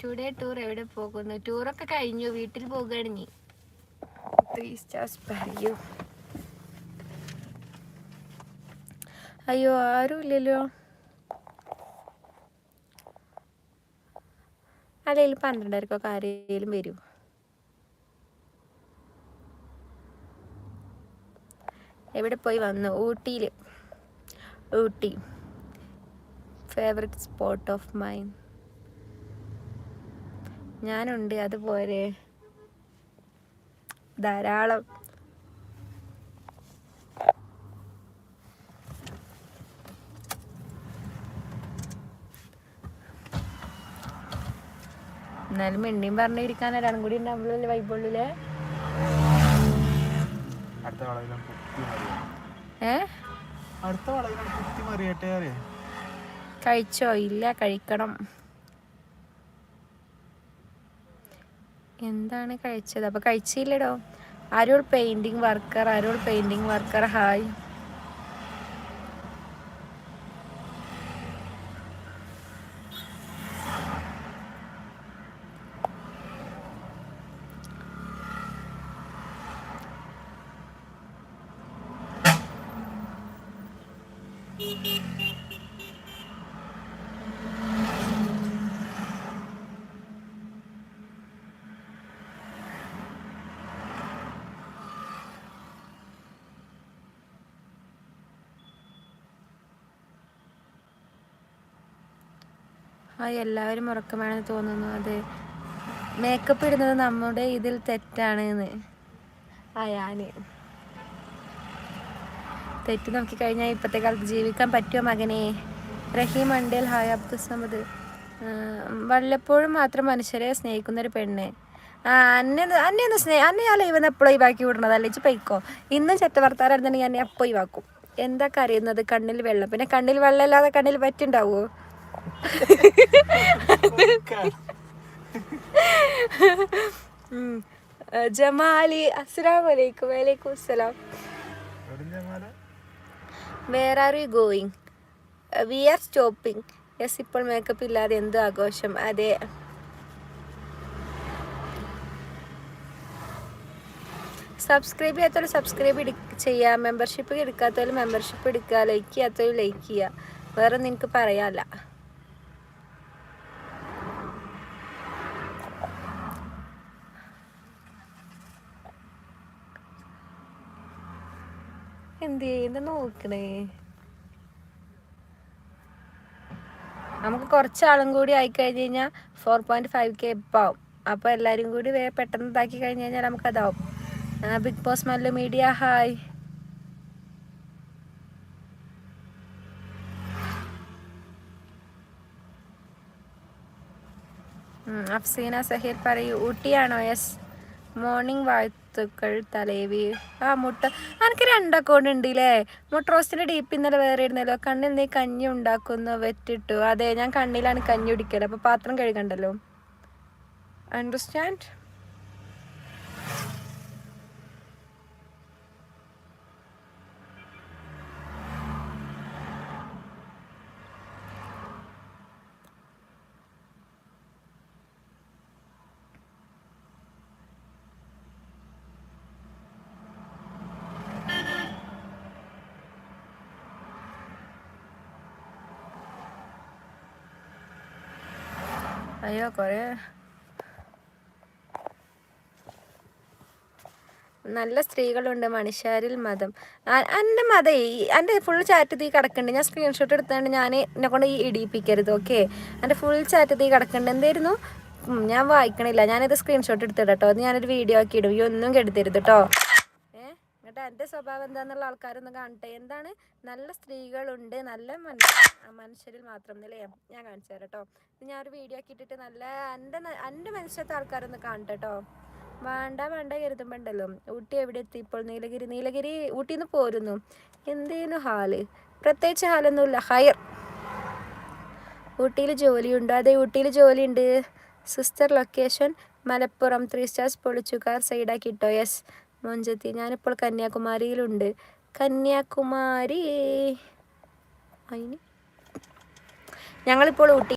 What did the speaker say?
Today tour എവിടെ പോകുന്നു? ടൂറൊക്കെ കഴിഞ്ഞു. വീട്ടിൽ പോകുകയാണ് നീ ത്രീ സ്റ്റാർസ് പറയൂ. അയ്യോ ആരും ഇല്ലല്ലോ അല്ലെങ്കിൽ പന്ത്രണ്ടരക്കൊക്കെ ആരെങ്കിലും വരും. എവിടെ പോയി വന്നു? ഊട്ടിയിൽ Ooty. Favourite spot of mine ഞാനുണ്ട് അതുപോലെ. ധാരാളം. എന്നാലും മിണ്ടിയും പറഞ്ഞിരിക്കാൻ ഒരാളും കൂടി ഉണ്ടാവുള്ളൂ വൈബുള്ളിൽ ഏ? അടുത്ത വളരെ കുത്തി മറിയട്ടെ അറിയാം? കഴിച്ചോ? ഇല്ല കഴിക്കണം. എന്താണ് കഴിച്ചത്? അപ്പൊ കഴിച്ചില്ലടോ. Arul painting worker Arul painting worker hi hi എല്ലാവരും ഉറക്കമാണെന്ന് തോന്നുന്നു. അതെ മേക്കപ്പ് ഇടുന്നത് നമ്മുടെ ഇതിൽ തെറ്റാണ് എന്ന് ആ തെറ്റ് നോക്കി കഴിഞ്ഞാൽ ഇപ്പോഴത്തെ കാലത്ത് ജീവിക്കാൻ പറ്റുമോ മകനെ? റഹീം അണ്ടേൽ ഹായ് അബ്ദുൽ സമദ് വല്ലപ്പോഴും മാത്രം മനുഷ്യരെ സ്നേഹിക്കുന്ന ഒരു പെണ്ണ്. ആ അന്നെ അന്നെ ഒന്ന് സ്നേഹ അന്നെ ഞാൻ ലൈവ് എപ്പോഴും ഒഴിവാക്കി വിടണത്. അല്ലെങ്കിൽ പൊയ്ക്കോ. ഇന്നും ചെറ്റ വർത്താനായിരുന്നെങ്കിൽ ഞാൻ എപ്പോൾ ഒഴിവാക്കും. എന്താ കരയുന്നത്? കണ്ണിൽ വെള്ളം. പിന്നെ കണ്ണിൽ വെള്ളം ഇല്ലാതെ കണ്ണിൽ പറ്റുണ്ടാവുമോ. ആ, ജമാലി അസ്സലാമു വലൈക്കും വലൈക്കും അസ്സലാം where are you going we are stopping yes ഇപ്പോൾ മേക്കപ്പ് ഇല്ലാതെ എന്ത് ആഘോഷം? അതെ. സബ്സ്ക്രൈബ് ചെയ്യാത്തവർ സബ്സ്ക്രൈബ് ചെയ്യുക മെമ്പർഷിപ്പ് എടുക്കാത്തവർ മെമ്പർഷിപ്പ് എടുക്കുക ലൈക്ക് ചെയ്യാത്തവർ ലൈക്ക് ചെയ്യുക വേറെ ഒന്നും എനിക്ക് പറയാല്ല എന്തേ എന്താ നോക്കണേ? നമുക്ക് കുറച്ചാളും കൂടി ആയിക്കഴിഞ്ഞ് കഴിഞ്ഞാൽ ഫോർ പോയിന്റ് ഫൈവ് കെ ഇപ്പാവും. അപ്പോൾ എല്ലാരും കൂടി വേ പെട്ടെന്ന് ഇതാക്കി കഴിഞ്ഞ് കഴിഞ്ഞാൽ നമുക്ക് നമുക്കതാവും Bigg Boss Mallu media hi Afseena Saheer പറയൂ ഊട്ടിയാണോ? യെസ് മോർണിംഗ് വാഴ്ത്തുക്കൾ തലേവി ആ മുട്ട എനിക്ക് രണ്ട് അക്കൗണ്ട് ഉണ്ട് ഇല്ലേ മുട്ട റോസ്റ്റിന്റെ ഡീപ്പ് ഇന്നലെ വേറെ ഇരുന്നല്ലോ കണ്ണിൽ നീ കഞ്ഞി ഉണ്ടാക്കുന്നു വെറ്റിട്ടു. അതെ ഞാൻ കണ്ണിലാണ് കഞ്ഞി കുടിക്കൽ. അപ്പൊ പാത്രം കഴുകണ്ടല്ലോ? അണ്ടർസ്റ്റാൻഡ് അയ്യോ കുറേ നല്ല സ്ത്രീകളുണ്ട് മനുഷ്യരിൽ മതം. എന്റെ മതം എന്റെ ഫുൾ ചാറ്റ് തീ കിടക്കുന്നുണ്ട് ഞാൻ സ്ക്രീൻഷോട്ട് എടുത്തുകൊണ്ട് ഞാൻ എന്നെ കൊണ്ട് ഈ ഇടിയിപ്പിക്കരുത് ഓക്കെ എന്റെ ഫുൾ ചാറ്റ് തീ കിടക്കുന്നുണ്ട് എന്തായിരുന്നു? ഞാൻ വായിക്കണില്ല. ഞാനിത് സ്ക്രീൻഷോട്ട് എടുത്തിടട്ടോ. അത് ഞാനൊരു വീഡിയോ ആക്കി ഇടും ഈ ഒന്നും കെടുത്തരുത് കേട്ടോ എന്റെ സ്വഭാവം എന്താണെന്നുള്ള ആൾക്കാരൊന്നും കാണട്ടെ. എന്താണ്? നല്ല സ്ത്രീകളുണ്ട്. നല്ല മനുഷ്യരിൽ മാത്രം അല്ലേ ഞാൻ കാണിച്ചു തരാം കേട്ടോ. ഞാൻ ഒരു വീഡിയോ ആക്കി ഇട്ടിട്ട് നല്ല എന്റെ എന്റെ മനുഷ്യത്തെ ആൾക്കാരൊന്ന് കാണട്ടെ കേട്ടോ. വേണ്ട വേണ്ട കരുതുമ്പോൾ ഉണ്ടല്ലോ ഊട്ടി എവിടെ എത്തി? ഇപ്പോൾ നീലഗിരി നീലഗിരി ഊട്ടിയിൽ നിന്ന് പോരുന്നു. എന്തേനു ഹാൽ? പ്രത്യേകിച്ച് ഹാലൊന്നുമില്ല. ഹയർ. ഊട്ടിയിൽ ജോലിയുണ്ടോ. അതെ ഊട്ടിയിൽ ജോലിയുണ്ട്. Sister location Malappuram. Three stars പൊളിച്ചുകാർ സൈഡാക്കി ഇട്ടോ യെസ്. മൊഞ്ചത്തി. ഞാനിപ്പോൾ കന്യാകുമാരിയിലുണ്ട്. കന്യാകുമാരി. അതിന് ഞങ്ങളിപ്പോൾ ഊട്ടി